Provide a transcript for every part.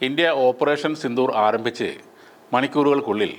India operation Sindoor ആരംഭിച്ച് മണിക്കൂറുകൾക്കുള്ളിൽ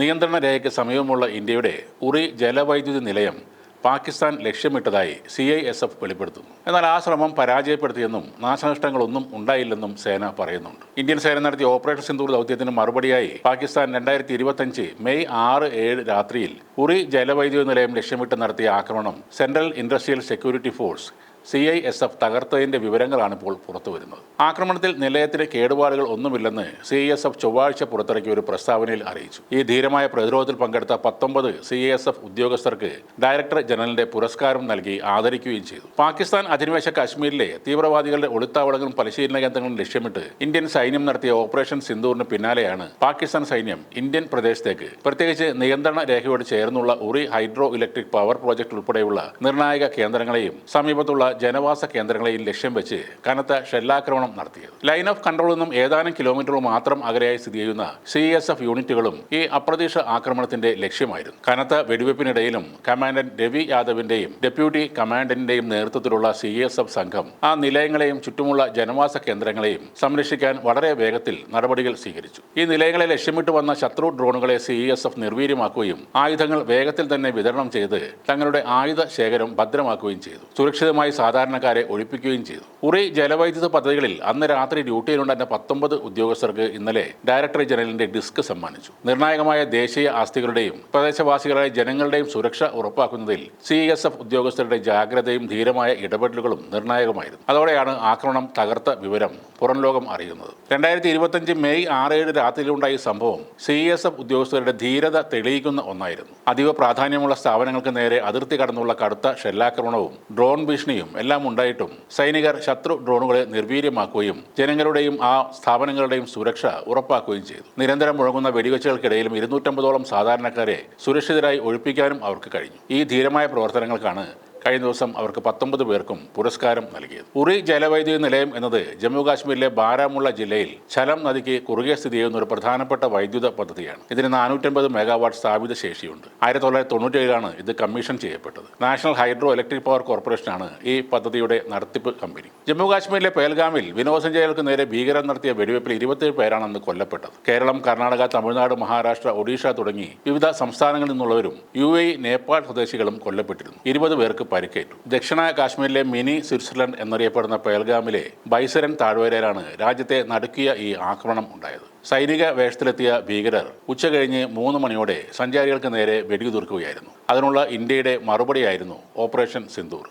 നിയന്ത്രണ രേഖയ്ക്ക് സമീപമുള്ള ഇന്ത്യയുടെ ഉറി ജലവൈദ്യുതി നിലയം പാകിസ്ഥാൻ ലക്ഷ്യമിട്ടതായി സി ഐ എസ് എഫ് വെളിപ്പെടുത്തുന്നു. എന്നാൽ ആ ശ്രമം പരാജയപ്പെടുത്തിയെന്നും നാശനഷ്ടങ്ങളൊന്നും ഉണ്ടായില്ലെന്നും സേന പറയുന്നുണ്ട്. ഇന്ത്യൻ സേന നടത്തിയ ഓപ്പറേഷൻ സിന്ദൂർ ദൗത്യത്തിന് മറുപടിയായി പാകിസ്ഥാൻ രണ്ടായിരത്തി ഇരുപത്തഞ്ച് മെയ് ആറ് ഏഴ് രാത്രിയിൽ ഉറി ജലവൈദ്യുതി നിലയം ലക്ഷ്യമിട്ട് നടത്തിയ ആക്രമണം central industrial security force C I S F തകർത്തതിന്റെ വിവരങ്ങളാണ് ഇപ്പോൾ പുറത്തു വരുന്നത്. ആക്രമണത്തിൽ നിലയത്തിലെ കേടുപാടുകൾ ഒന്നുമില്ലെന്ന് സി ഐ എസ് എഫ് ചൊവ്വാഴ്ച പുറത്തിറക്കിയ ഒരു പ്രസ്താവനയിൽ അറിയിച്ചു. ഈ ധീരമായ പ്രതിരോധത്തിൽ പങ്കെടുത്ത പത്തൊമ്പത് സി ഐ എസ് എഫ് ഉദ്യോഗസ്ഥർക്ക് ഡയറക്ടർ ജനറലിന്റെ പുരസ്കാരം നൽകി ആദരിക്കുകയും ചെയ്തു. പാകിസ്ഥാൻ അധിനിവേശ കാശ്മീരിലെ തീവ്രവാദികളുടെ ഒളിത്താവളങ്ങളും പരിശീലന കേന്ദ്രങ്ങളും ലക്ഷ്യമിട്ട് ഇന്ത്യൻ സൈന്യം നടത്തിയ ഓപ്പറേഷൻ സിന്ദൂറിന് പിന്നാലെയാണ് പാകിസ്ഥാൻ സൈന്യം ഇന്ത്യൻ പ്രദേശത്തേക്ക് പ്രത്യേകിച്ച് നിയന്ത്രണ രേഖയോട് ചേർന്നുള്ള Uri hydro electric power project ഉൾപ്പെടെയുള്ള നിർണായക കേന്ദ്രങ്ങളെയും സമീപത്തുള്ള ജനവാസ കേന്ദ്രങ്ങളെയും ലക്ഷ്യം വെച്ച് കനത്ത ഷെല്ലാക്രമണം നടത്തിയത്. ലൈൻ ഓഫ് കൺട്രോളിൽ നിന്നും ഏതാനും കിലോമീറ്ററുകൾ മാത്രം അകലെയായി സ്ഥിതി ചെയ്യുന്ന സി എസ് എഫ് യൂണിറ്റുകളും ഈ അപ്രതീക്ഷ ആക്രമണത്തിന്റെ ലക്ഷ്യമായിരുന്നു. കനത്ത വെടിവെപ്പിനിടയിലും കമാൻഡന്റ് രവി യാദവിന്റെയും ഡെപ്യൂട്ടി കമാൻഡന്റിന്റെയും നേതൃത്വത്തിലുള്ള സി എസ് എഫ് സംഘം ആ നിലയങ്ങളെയും ചുറ്റുമുള്ള ജനവാസ കേന്ദ്രങ്ങളെയും സംരക്ഷിക്കാൻ വളരെ വേഗത്തിൽ നടപടികൾ സ്വീകരിച്ചു. ഈ നിലയങ്ങളെ ലക്ഷ്യമിട്ട് വന്ന ശത്രു ഡ്രോണുകളെ സി എസ് എഫ് നിർവീര്യമാക്കുകയും ആയുധങ്ങൾ വേഗത്തിൽ തന്നെ വിതരണം ചെയ്ത് തങ്ങളുടെ ആയുധ ശേഖരം ഭദ്രമാക്കുകയും ചെയ്തു. സുരക്ഷിതമായി സാധാരണക്കാരെ ഒഴിപ്പിക്കുകയും ചെയ്തു. ഉറി ജലവൈദ്യുത പദ്ധതികളിൽ അന്ന് രാത്രി ഡ്യൂട്ടിയിലുണ്ടായിരുന്ന പത്തൊമ്പത് ഉദ്യോഗസ്ഥർക്ക് ഇന്നലെ ഡയറക്ടർ ജനറലിന്റെ ഡിസ്ക് സമ്മാനിച്ചു. നിർണായകമായ ദേശീയ ആസ്തികളുടെയും പ്രദേശവാസികളായ ജനങ്ങളുടെയും സുരക്ഷ ഉറപ്പാക്കുന്നതിൽ സി എസ് എഫ് ഉദ്യോഗസ്ഥരുടെ ജാഗ്രതയും ധീരമായ ഇടപെടലുകളും നിർണായകമായിരുന്നു. അതോടെയാണ് ആക്രമണം തകർത്ത വിവരം പുറം ലോകം അറിയുന്നത്. രണ്ടായിരത്തി ഇരുപത്തഞ്ച് മെയ് ആറ് ഏഴ് രാത്രിയിലുണ്ടായ സംഭവം സി എസ് എഫ് ഉദ്യോഗസ്ഥരുടെ ധീരത തെളിയിക്കുന്ന ഒന്നായിരുന്നു. അതീവ പ്രാധാന്യമുള്ള സ്ഥാപനങ്ങൾക്ക് നേരെ അതിർത്തി കടന്നുള്ള കടുത്ത ഷെല്ലാക്രമണവും ഡ്രോൺ ഭീഷണിയും എല്ലാം ഉണ്ടായിട്ടും സൈനികർ ശത്രു ഡ്രോണുകളെ നിർവീര്യമാക്കുകയും ജനങ്ങളുടെയും ആ സ്ഥാപനങ്ങളുടെയും സുരക്ഷ ഉറപ്പാക്കുകയും ചെയ്തു. നിരന്തരം മുഴങ്ങുന്ന വെടിവെച്ചുകൾക്കിടയിലും ഇരുന്നൂറ്റമ്പതോളം സാധാരണക്കാരെ സുരക്ഷിതരായി ഒഴിപ്പിക്കാനും അവർക്ക് കഴിഞ്ഞു. ഈ ധീരമായ പ്രവർത്തനങ്ങൾക്കാണ് കഴിഞ്ഞ ദിവസം അവർക്ക് പത്തൊമ്പത് പേർക്കും പുരസ്കാരം നൽകിയത്. ഉറി ജലവൈദ്യുതി നിലയം എന്നത് ജമ്മുകാശ്മീരിലെ ബാരാമുള്ള ജില്ലയിൽ ഛലം നദിക്ക് കുറുകെ സ്ഥിതി ചെയ്യുന്ന ഒരു പ്രധാനപ്പെട്ട വൈദ്യുത പദ്ധതിയാണ്. ഇതിന് നാനൂറ്റമ്പത് മെഗാവാട്ട് സ്ഥാപിത ശേഷിയുണ്ട്. ആയിരത്തി തൊള്ളായിരത്തി തൊണ്ണൂറ്റേഴിലാണ് ഇത് കമ്മീഷൻ ചെയ്യപ്പെട്ടത്. നാഷണൽ ഹൈഡ്രോ ഇലക്ട്രിക് പവർ കോർപ്പറേഷനാണ് ഈ പദ്ധതിയുടെ നടത്തിപ്പ് കമ്പനി. ജമ്മുകാശ്മീരിലെ പേൽഗാമിൽ വിനോദസഞ്ചാരികൾക്ക് നേരെ ഭീകരർ നടത്തിയ വെടിവെപ്പിൽ ഇരുപത്തിയേഴ് പേരാണ് അന്ന് കൊല്ലപ്പെട്ടത്. കേരളം കർണാടക തമിഴ്നാട് മഹാരാഷ്ട്ര ഒഡീഷ തുടങ്ങി വിവിധ സംസ്ഥാനങ്ങളിൽ നിന്നുള്ളവരും യു എ നേപ്പാൾ സ്വദേശികളും കൊല്ലപ്പെട്ടിരുന്നു. ഇരുപത് പേർക്ക് പരിക്കേറ്റു. ദക്ഷിണ കാശ്മീരിലെ മിനി സ്വിറ്റ്സർലൻഡ് എന്നറിയപ്പെടുന്ന പേൽഗാമിലെ ബൈസരൻ താഴ്വരയിലാണ് രാജ്യത്തെ നടുക്കിയ ഈ ആക്രമണം ഉണ്ടായത്. സൈനിക വേഷത്തിലെത്തിയ ഭീകരർ ഉച്ചകഴിഞ്ഞ് മൂന്ന് മണിയോടെ സഞ്ചാരികൾക്ക് നേരെ വെടിയുതിർക്കുകയായിരുന്നു. അതിനുള്ള ഇന്ത്യയുടെ മറുപടിയായിരുന്നു ഓപ്പറേഷൻ സിന്ദൂർ.